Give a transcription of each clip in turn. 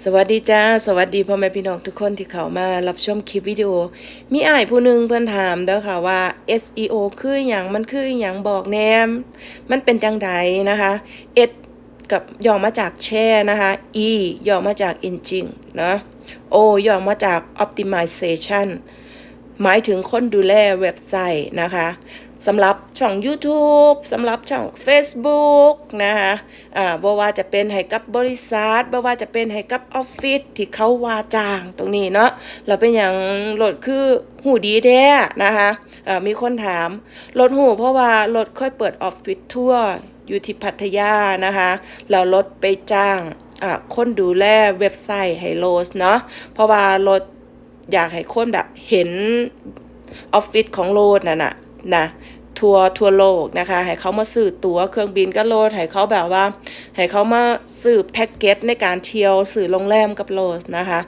สวัสดีจ้า สวัสดีพ่อแม่พี่น้องทุกคนที่เข้ามารับชมคลิปวิดีโอ มีอ้ายผู้หนึ่งเพื่อนถามเด้อค่ะว่า SEO คืออย่างมันคืออย่างบอกแนม มันเป็นจังใดนะคะ S กับย่อมาจากแช่นะคะ E ย่อมาจาก engine นะ O ย่อมาจาก optimization หมายถึงคนดูแลเว็บไซต์นะคะ สำหรับช่อง YouTube สำหรับช่อง Facebook นะคะอ่าบ่ว่าจะเป็นให้กับบริษัทบ่ว่าจะเป็นให้กับออฟฟิศที่เขาว่าจ้างตรงนี้เนาะเราเป็นอย่างโหลดคือหูดีแท้นะคะอ่ามีคนถามรถหูเพราะว่ารถค่อยเปิดออฟฟิศทั่วอยู่ที่พัทยานะคะเรารถไปจ้างอ่าคนดูแลเว็บไซต์ให้โลสเนาะเพราะว่ารถอยากให้คนแบบเห็นออฟฟิศของโลดน่ะนะนะ ทัวร์ทัวร์โลกนะคะ ให้เขามาสื่อตั๋วเครื่องบินก็โลดให้เขาแบบว่า ให้เขามาสื่อแพ็กเกจในการเที่ยวสื่อโรงแรมกับโลดนะคะ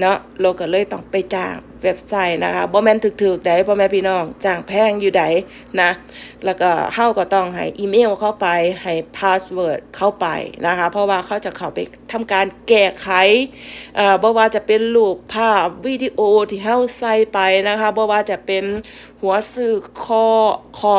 เนาะโลก็เลยต้องไปจ้าง เว็บไซต์นะคะบ่แม่นถึกๆไดพ่อแม่พี่น้องจ้างแพงอยู่ใดนะ แล้วก็เฮาก็ต้องให้อีเมลเข้าไปให้พาสเวิร์ดเข้าไปนะคะ เพราะว่าเขาจะเข้าไปทำการแก้ไขเอ่อบ่ว่าจะเป็นรูปภาพวิดีโอที่เฮาใส่ไปนะคะบ่ว่าจะเป็นหัวสื่อคอคอ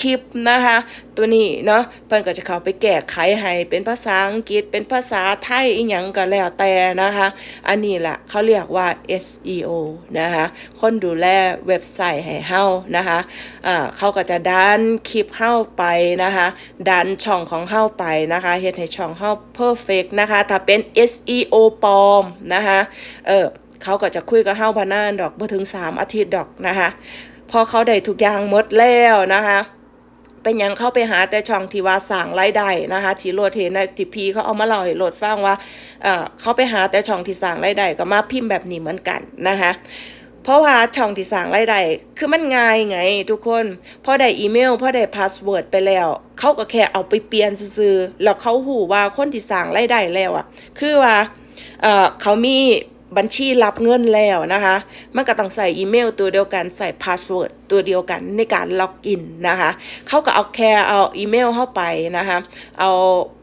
คลิปนะคะ ตัวนี้เนาะเพิ่นก็จะเข้าไปแก้ไขให้เป็นภาษาอังกฤษเป็นภาษาไทยอีหยังก็แล้วแต่นะคะ อันนี้แหละเขาเรียกว่า SEO นะคะคนดูแลเว็บไซต์ให้เฮานะคะอ่าเขาก็จะดันคลิปเฮาไปนะคะดันช่องของเฮาไปนะคะเฮ็ดให้ช่องเฮา perfect นะคะถ้าเป็น SEO ปลอมนะคะเออเขาก็จะคุยกับเฮาพนานดอกบ่ถึง 3 อาทิตย์ดอกนะคะพอเขาได้ทุกอย่างหมดแล้วนะคะ เป็นยังเข้าไปหาแต่ช่องที่ว่าสั่งรายได้นะคะที่โหลดเห็นในที่พีเขาเอามาเล่าให้โหลดฟังว่าเอ่อเขาไปหาแต่ช่องที่สั่งรายได้ก็มาพิมพ์แบบนี้เหมือนกันนะคะเพราะว่าช่องที่สั่งรายได้คือมันง่ายไงทุกคนพอได้อีเมลพอได้พาสเวิร์ดไปแล้ว เขาก็แค่เอาไปเปลี่ยนซื่อแล้วเขาหูว่าคนที่สั่งรายได้แล้วอะคือว่าเอ่อเขามี บัญชีรับเงินแล้วนะคะ มันก็ต้องใส่อีเมลตัวเดียวกันใส่พาสเวิร์ดตัวเดียวกันในการล็อกอินนะคะ เขาก็เอาแค่เอาอีเมลเข้าไปนะคะ เอา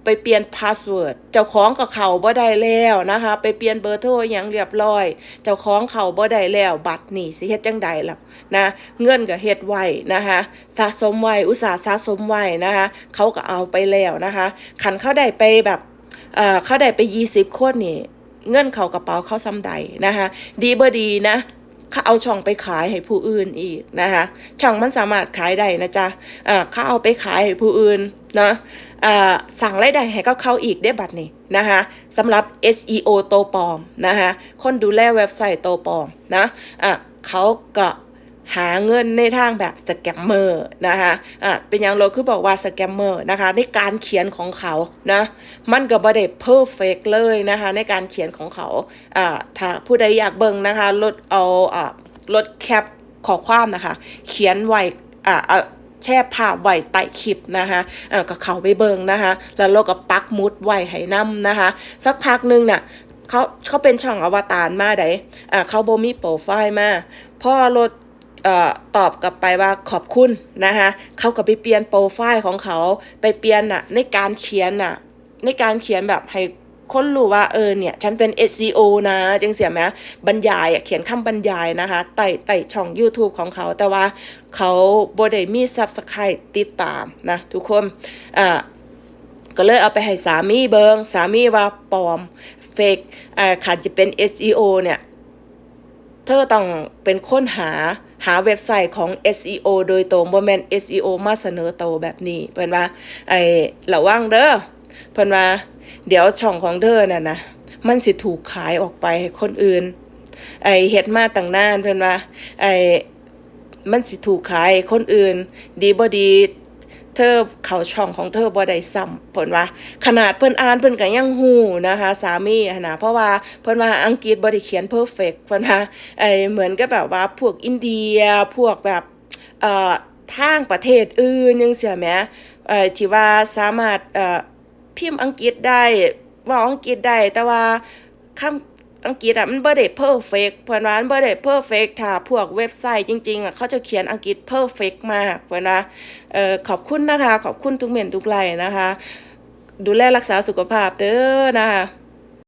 ไปเปลี่ยนพาสเวิร์ดเจ้าของก็เขาบ่ได้แล้วนะคะ ไปเปลี่ยนเบอร์โทรอย่างเรียบร้อย เจ้าของเขาบ่ได้แล้วบัตรนี่สิเฮ็ดจังใดล่ะนะเงินก็เฮ็ดไว้นะคะสะสมไว้อุตสาห์สะสมไว้นะคะเขาก็เอาไปแล้วนะคะขันเขาได้ไปแบบเอ่อเขาได้ไป 20 คนนี่ เงินเขากระเป๋าเขาซ้ำใดนะคะดีบ่ดีนะเขาเอาช่องไปขายให้ผู้อื่นอีกนะคะช่องมันสามารถขายได้นะจ๊ะอ่าเขาเอาไปขายให้ผู้อื่นนะอ่าสั่งรายได้ให้เขาเขาอีกได้บัตรนี่นะคะสำหรับ SEO โตปลอมนะคะคนดูแลเว็บไซต์โตปลอมนะอะเขาก็ หาเงินในทางแบบสแกมเมอร์นะคะอะเป็นอย่างเราคือบอกว่าสแกมเมอร์นะคะในการเขียนของเขานะมันก็บ่ได้เพอร์เฟกเลยนะคะในการเขียนของเขาอ่าถ้าผู้ใดอยากเบิ่งนะคะลดเอาอ่าลดแคปขอความนะคะ เขียนไว้อ่าอ่าแช่ภาพไว้ใต้คลิปนะคะเออก็เขาไปเบิ่งนะคะ แล้วเราก็ปักมุดไว้ให้นํนะคะ สักพักหนึงน่ะเขาเขาเป็นช่องอวตารมาได้อ่าเขาโบมีโปรไฟล์มา พอลดเอ่อ ตอบกลับไปว่าขอบคุณนะคะเขาก็ไปเปลี่ยนโปรไฟล์ของเขาไปเปลี่ยนน่ะในการเขียนน่ะในการเขียนแบบให้คนรู้ว่าเออเนี่ยฉันเป็น SEO นะจังเสียไหมบรรยายเขียนคำบรรยายนะคะไต่ไต่ช่อง YouTube ของเขา แต่ว่าเขาบ่ได้มี Subscribe ติดตามนะทุกคนอ่าก็เลยเอาไปให้สามีเบิงสามีว่าปลอมเฟกอ่าขาดจะเป็น SEO เนี่ย เธอต้องเป็นค้นหา หาเว็บไซต์ของ SEO โดยตรงบ่แม่น SEO มาเสนอโตแบบนี้เพิ่นว่าไอ้ระวังเด้อเพิ่นว่าเดี๋ยวช่องของเธอน่ะนะมันสิถูกขายออกไปให้คนอื่น ไอ้เฮ็ดมาตั้งนานเพิ่นว่าไอ้มันสิถูกขายคนอื่น ดีบ่ดี เธอเขาช่องของเธอบ่ได้ซ้ำเพิ่นว่า ขนาดเพิ่นอ่านเพิ่นก็ยังฮู้นะคะ สามีนะเพราะว่าเพิ่นว่าอังกฤษบ่ได้เขียนเพอร์เฟกเพิ่นว่าไอเหมือนกับแบบว่าพวกอินเดียพวกแบบเอ่อทางประเทศอื่นจังซี่แหมเอ่อที่ว่าสามารถเอ่อพิมพ์อังกฤษได้ว้าอังกฤษได้แต่ว่าคำ อังกฤษอะมันเบอร์เดทเพอร์เฟกเพิ่นว่ามันบ่ได้เพอร์เฟกถ้าพวกเว็บไซต์จริงๆอะเขาจะเขียนอังกฤษเพอร์เฟกมากเพิ่นว่าเอ่อขอบคุณนะคะ ขอบคุณทุกเม็นทุกไหลนะคะ ดูแลรักษาสุขภาพเด้อนะคะ